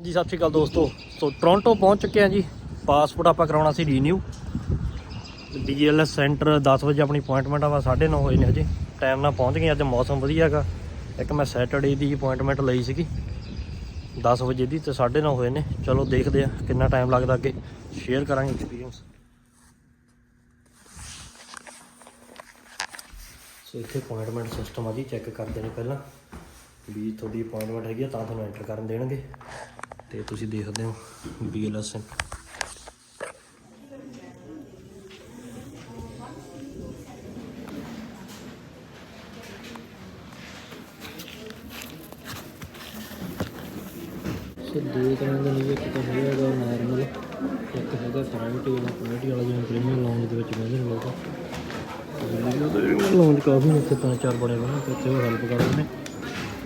ਜੀ, ਸਤਿ ਸ਼੍ਰੀ ਅਕਾਲ ਦੋਸਤੋ। ਸੋ ਟੋਰਾਂਟੋ ਪਹੁੰਚ ਚੁੱਕੇ ਆ ਜੀ। ਪਾਸਪੋਰਟ ਆਪਾਂ ਕਰਾਉਣਾ ਸੀ ਰੀਨਿਊ ਡੀਐਲਐਸ ਸੈਂਟਰ 10 ਵਜੇ ਆਪਣੀ ਅਪਾਇੰਟਮੈਂਟ ਆ ਵਾ 9:30 ਹੋਏ ਨੇ ਹਜੇ। ਟਾਈਮ ਨਾਲ ਪਹੁੰਚ ਗਏ ਅੱਜ ਮੌਸਮ ਵਧੀਆ ਹੈਗਾ। ਇੱਕ ਮੈਂ ਸੈਟਰਡੇ ਦੀ ਅਪਾਇੰਟਮੈਂਟ ਲਈ ਸੀਗੀ। 10 ਵਜੇ ਦੀ ਤੇ 9:30 ਹੋਏ ਨੇ। ਚਲੋ, ਦੇਖਦੇ ਆ ਕਿੰਨਾ ਟਾਈਮ ਲੱਗਦਾ ਅੱਗੇ। ਸ਼ੇਅਰ ਕਰਾਂਗੇ ਐਕਸਪੀਰੀਅੰਸ ਸੋ, ਇੱਥੇ ਅਪਾਇੰਟਮੈਂਟ ਸਿਸਟਮ ਆ ਜੀ ਚੈੱਕ ਕਰਦੇ ਨੇ ਪਹਿਲਾਂ। ਵੀ ਤੁਹਾਡੀ ਅਪਾਇੰਟਮੈਂਟ ਹੈਗੀ ਆ, ਤਾਂ ਤੁਹਾਨੂੰ ਐਂਟਰ ਕਰਨ ਦੇਣਗੇ। ਤੇ ਤੁਸੀਂ ਦੇਖਦੇ ਹੋ ਬੀਐਲਐਸ ਸੋ ਦੋ ਤਰ੍ਹਾਂ ਦੇ ਨੇ ਇੱਕ ਤਾਂ ਹੈਗਾ ਨਾਰਮਲ ਇੱਕ ਹੈਗਾ ਪ੍ਰਾਈਵੇਟੀ ਵਾਲਾ ਪ੍ਰਾਈਵੇਟੀ ਵਾਲਾ ਜਿਵੇਂ ਪ੍ਰੀਮੀਅਮ ਲਾਉਂਜ ਦੇ ਵਿੱਚ ਮਿਲ ਜਾਊਗਾ ਲਾਉਂਜ ਕਾਫੀ ਇੱਥੇ ਤਾਂ ਚਾਰ ਬਣੇ ਹੋਏ ਤੇ ਉਹ ਹੈਲਪ ਕਰਦੇ ਨੇ।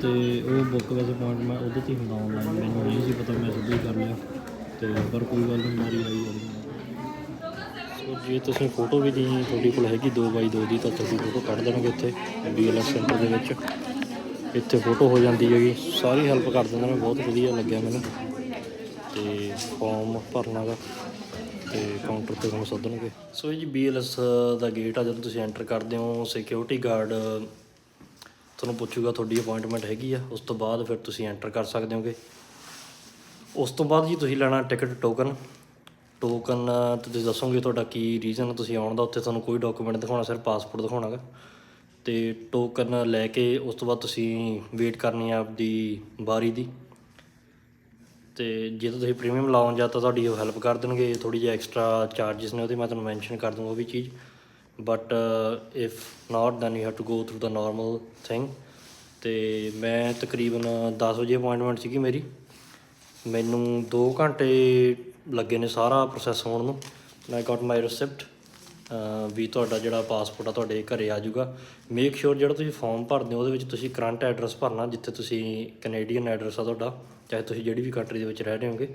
ਤੇ ਉਹ ਬੁੱਕ ਵੈਸੇ ਪੁਆਇੰਟ ਮੈਂ ਉਹਦੇ ਤੇ ਹੀ ਹੁੰਦਾ ਆਨਲਾਈਨ ਮੈਨੂੰ ਨਹੀਂ ਸੀ ਪਤਾ ਮੈਂ ਸਿੱਧਾ ਹੀ ਕਰ ਲਿਆ। ਤੇ ਪਰ ਕੋਈ ਗੱਲ ਨਹੀਂ ਮਾਰੀ ਆਈ ਜਾਂਦੀ ਸੋ ਜੇ ਤੁਸੀਂ ਫੋਟੋ ਵੀ ਦੀ ਤੁਹਾਡੇ ਕੋਲ ਹੈਗੀ 2x2 ਦੀ ਤਾਂ ਤੁਸੀਂ ਫੋਟੋ ਕੱਢ ਦੇਣਗੇ ਇੱਥੇ ਬੀਐਲਐਸ ਸੈਂਟਰ ਦੇ ਵਿੱਚ। ਇੱਥੇ ਫੋਟੋ ਹੋ ਜਾਂਦੀ ਹੈਗੀ। ਸਾਰੀ ਹੈਲਪ ਕਰ ਦਿੰਦੇ ਨੇ ਬਹੁਤ ਵਧੀਆ ਲੱਗਿਆ ਮੈਨੂੰ। ਤੇ ਫਾਰਮ ਭਰਨਾ ਗਾ ਤੇ ਕਾਊਂਟਰ ਤੇ ਤੁਹਾਨੂੰ ਸੱਦਣਗੇ। ਸੋ ਇਹ ਜੀ ਬੀਐਲਐਸ ਦਾ ਗੇਟ ਆ ਜਦੋਂ ਤੁਸੀਂ ਐਂਟਰ ਕਰਦੇ ਹੋ ਸਿਕਿਉਰਿਟੀ ਗਾਰਡ ਤੁਹਾਨੂੰ ਪੁੱਛੂਗਾ ਤੁਹਾਡੀ ਅਪਾਇੰਟਮੈਂਟ ਹੈਗੀ ਆ, ਉਸ ਤੋਂ ਬਾਅਦ ਫਿਰ ਤੁਸੀਂ ਐਂਟਰ ਕਰ ਸਕਦੇ ਹੋਗੇ। ਉਸ ਤੋਂ ਬਾਅਦ ਜੀ ਤੁਸੀਂ ਲੈਣਾ ਟਿਕਟ ਟੋਕਨ ਟੋਕਨ ਤੁਸੀਂ ਦੱਸੋਗੇ ਤੁਹਾਡਾ ਕੀ ਰੀਜ਼ਨ ਤੁਸੀਂ ਆਉਣ ਦਾ, ਉੱਥੇ ਤੁਹਾਨੂੰ ਕੋਈ ਡਾਕੂਮੈਂਟ ਦਿਖਾਉਣਾ, ਸਿਰਫ ਪਾਸਪੋਰਟ ਦਿਖਾਉਣਾਗਾ। ਤੇ ਟੋਕਨ ਲੈ ਕੇ ਉਸ ਤੋਂ ਬਾਅਦ ਤੁਸੀਂ ਵੇਟ ਕਰਨੀ ਆ ਆਪਦੀ ਵਾਰੀ ਦੀ। ਤੇ ਜੇ ਤੁਸੀਂ ਪ੍ਰੀਮੀਅਮ ਲਾਉਣ ਜਾਂ ਤਾਂ ਤੁਹਾਡੀ ਉਹ ਹੈਲਪ ਕਰ ਦੇਣਗੇ ਥੋੜੀ ਜਿਹੀ ਐਕਸਟਰਾ ਚਾਰजेस ਨੇ ਉਹਦੇ, ਮੈਂ ਤੁਹਾਨੂੰ ਮੈਂਸ਼ਨ ਕਰ ਦੂੰਗਾ ਉਹ ਵੀ ਚੀਜ਼। But if not then you have to go through the normal thing ਤੇ ਮੈਂ ਤਕਰੀਬਨ 10 ਵਜੇ ਅਪਾਇੰਟਮੈਂਟ ਸੀਗੀ ਮੇਰੀ। ਮੈਨੂੰ 2 ਘੰਟੇ ਲੱਗੇ ਨੇ ਸਾਰਾ ਪ੍ਰੋਸੈਸ ਹੋਣ ਨੂੰ। ਆਈ ਗਾਟ ਮਾਈ ਰਿਸਿਪਟ ਵੀ ਤੁਹਾਡਾ ਜਿਹੜਾ ਪਾਸਪੋਰਟ ਆ ਤੁਹਾਡੇ ਘਰੇ ਆ ਜਾਊਗਾ। ਮੇਕ ਸ਼ੋਰ ਜਿਹੜਾ ਤੁਸੀਂ ਫਾਰਮ ਭਰਦੇ ਹੋ ਉਹਦੇ ਵਿੱਚ ਤੁਸੀਂ ਕਰੰਟ ਐਡਰੈਸ ਭਰਨਾ, ਜਿੱਥੇ ਤੁਸੀਂ ਕੈਨੇਡੀਅਨ ਐਡਰੈਸ ਆ ਤੁਹਾਡਾ, ਚਾਹੇ ਤੁਸੀਂ ਜਿਹੜੀ ਵੀ ਕੰਟਰੀ ਦੇ ਵਿੱਚ ਰਹਿ ਰਹੇ ਹੋਗੇ।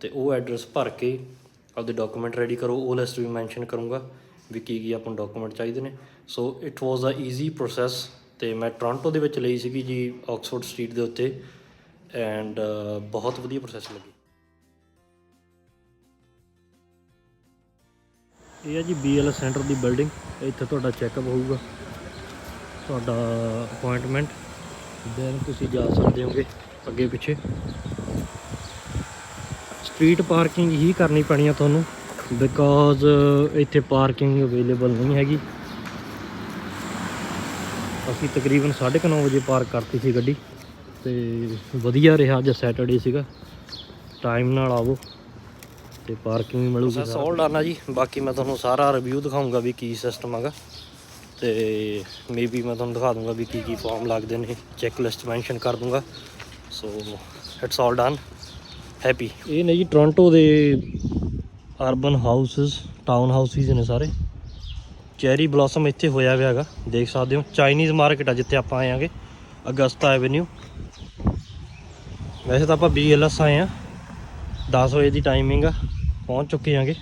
ਤੇ ਉਹ ਐਡਰੈਸ ਭਰ ਕੇ ਆਪਦੇ ਡਾਕੂਮੈਂਟ ਰੈਡੀ ਕਰੋ, ਉਹ ਲਿਸਟ ਵੀ ਮੈਂਸ਼ਨ ਕਰੂੰਗਾ। ਵੀ ਕੀ ਕੀ ਆਪਾਂ ਨੂੰ ਡਾਕੂਮੈਂਟ ਚਾਹੀਦੇ ਨੇ। So it was a easy process ਤੇ ਮੈਂ ਟੋਰਾਂਟੋ ਦੇ ਵਿੱਚ ਲਈ ਸੀਗੀ ਜੀ ਆਕਸਫੋਰਡ ਸਟਰੀਟ ਦੇ ਉੱਤੇ ਐਂਡ ਬਹੁਤ ਵਧੀਆ ਪ੍ਰੋਸੈਸ ਲੱਗੀ। ਇਹ ਹੈ ਜੀ ਬੀਐਲ ਸੈਂਟਰ ਦੀ ਬਿਲਡਿੰਗ ਇੱਥੇ ਤੁਹਾਡਾ ਚੈੱਕਅਪ ਹੋਊਗਾ। ਤੁਹਾਡਾ ਅਪਾਇੰਟਮੈਂਟ ਦੈਨ ਤੁਸੀਂ ਜਾ ਸਕਦੇ ਹੋਗੇ ਅੱਗੇ ਪਿੱਛੇ। ਸਟਰੀਟ ਪਾਰਕਿੰਗ ਹੀ ਕਰਨੀ ਪੈਣੀ ਆ ਤੁਹਾਨੂੰ। ਬਿਕੋਜ਼ ਇੱਥੇ ਪਾਰਕਿੰਗ ਅਵੇਲੇਬਲ ਨਹੀਂ ਹੈਗੀ। ਅਸੀਂ ਤਕਰੀਬਨ 9:30 ਵਜੇ ਪਾਰਕ ਕਰਤੀ ਸੀ ਗੱਡੀ। ਤੇ ਵਧੀਆ ਰਿਹਾ ਅੱਜ ਸੈਟਰਡੇ ਸੀਗਾ। ਟਾਈਮ ਨਾਲ ਆਵੋ। ਤੇ ਪਾਰਕਿੰਗ ਵੀ ਮਿਲੂਗੀ ਸੋਲ ਡਾਨਾ ਜੀ। ਬਾਕੀ ਮੈਂ ਤੁਹਾਨੂੰ ਸਾਰਾ ਰਿਵਿਊ ਦਿਖਾਉਂਗਾ ਵੀ ਕੀ ਸਿਸਟਮ ਹੈਗਾ। ਤੇ ਮੇਬੀ ਮੈਂ ਤੁਹਾਨੂੰ ਦਿਖਾ ਦੂੰਗਾ ਵੀ ਕੀ ਕੀ ਫਾਰਮ ਲੱਗਦੇ ਨੇ। ਚੈੱਕ ਲਿਸਟ ਮੈਂਸ਼ਨ ਕਰ ਦੂੰਗਾ। So it's all done happy ਇਹ ਨੇ ਜੀ ਟੋਰਾਂਟੋ ਦੇ ਅਰਬਨ ਹਾਊਸਸ ਟਾਊਨ ਹਾਊਸਿਸ ਨੇ ਸਾਰੇ। ਚੈਰੀ ਬਲੌਸਮ ਇੱਥੇ ਹੋਇਆ ਹੋਇਆ ਹੈਗਾ, ਦੇਖ ਸਕਦੇ ਹੋ। ਚਾਈਨੀਜ਼ ਮਾਰਕੀਟ ਆ ਜਿੱਥੇ ਆਪਾਂ ਆਏ ਆਂਗੇ, ਅਗਸਤਾ ਐਵੇਨਿਊ। ਵੈਸੇ ਤਾਂ ਆਪਾਂ ਬੀਐਲਐਸ ਆਏ ਆ। 10 ਵਜੇ ਦੀ ਟਾਈਮਿੰਗ ਆ, ਪਹੁੰਚ ਚੁੱਕੇ ਆਂਗੇ।